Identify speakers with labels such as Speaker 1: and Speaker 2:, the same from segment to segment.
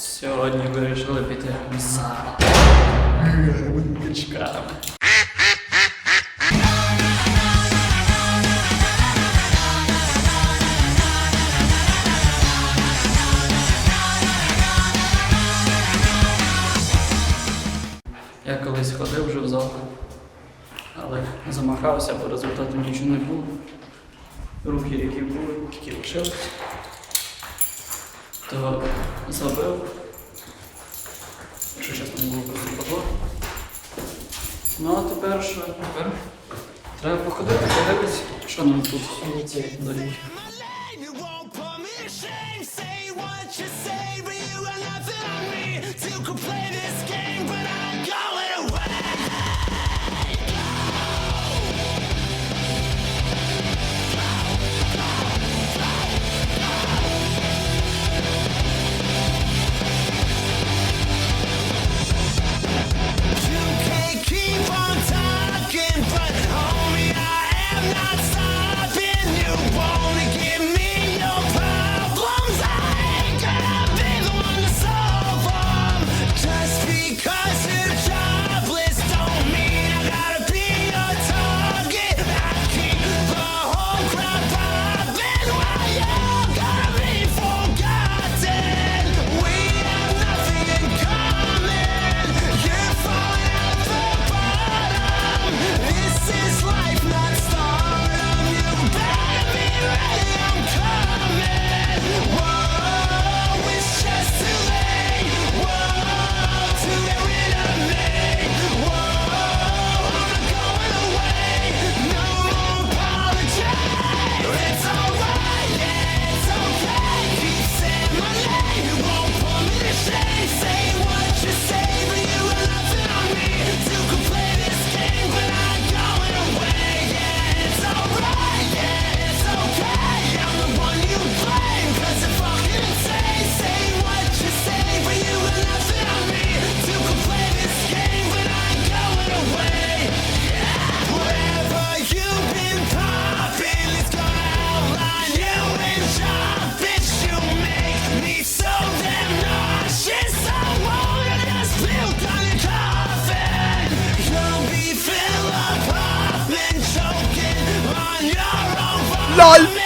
Speaker 1: Сьогодні вирішили піти за грибничками. Я колись ходив вже в зал, але замахався, бо результату нічого не було. Рухи, які були, тільки лишилися. Так, забив. Що чесно, не було просто подло. Ну а тепер що? Тепер треба походити, подивитися, що нам тут
Speaker 2: дають. Say what you say, but you are nothing on me to complay this game, but I LOL.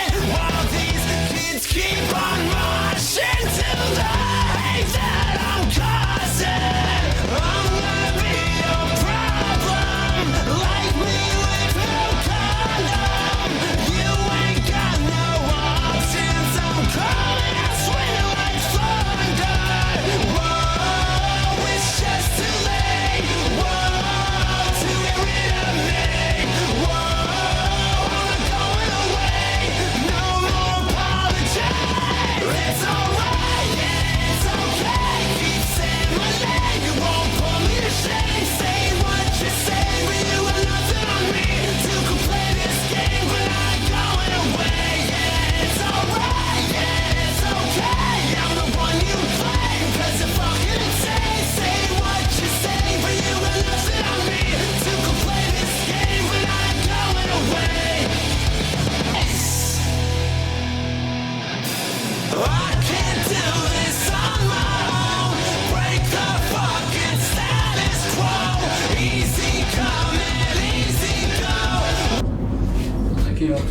Speaker 1: Такий от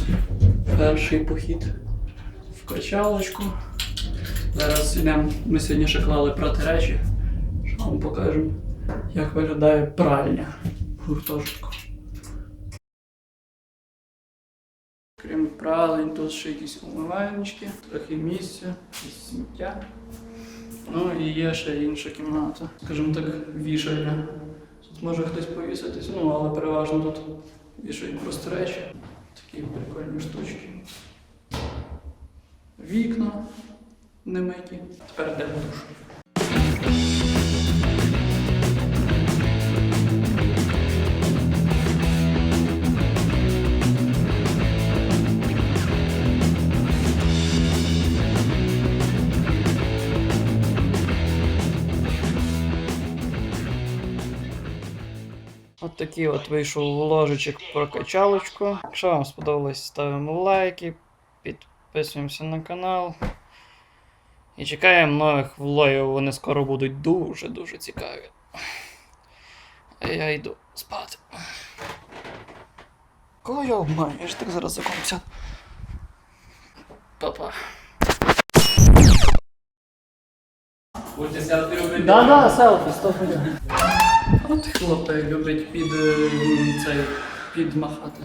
Speaker 1: перший похід в качалочку. Зараз йдемо, ми сьогодні ще клали прати речі, що вам покажемо, як виглядає пральня гуртожитку. окремі прали, тут ще якісь умивальнички, трохи місця, якісь сміття. Ну і є ще інша кімната. Скажімо так, вішальня. Тут може хтось повіситись, ну але переважно тут вішають просто речі. Такі прикольні штучки. Вікна немиті. Тепер йде душ. Такий от вийшов вложичок про качалочку. Якщо вам сподобалось, ставимо лайки, підписуємося на канал. І чекаємо нових влогів, вони скоро будуть дуже-дуже цікаві. А я йду спати. Кого я обманю? Я ж так зараз законця. Па-па. Да-да, селфі,
Speaker 3: 100%.
Speaker 1: От хлопець любить під е, цей підмахати.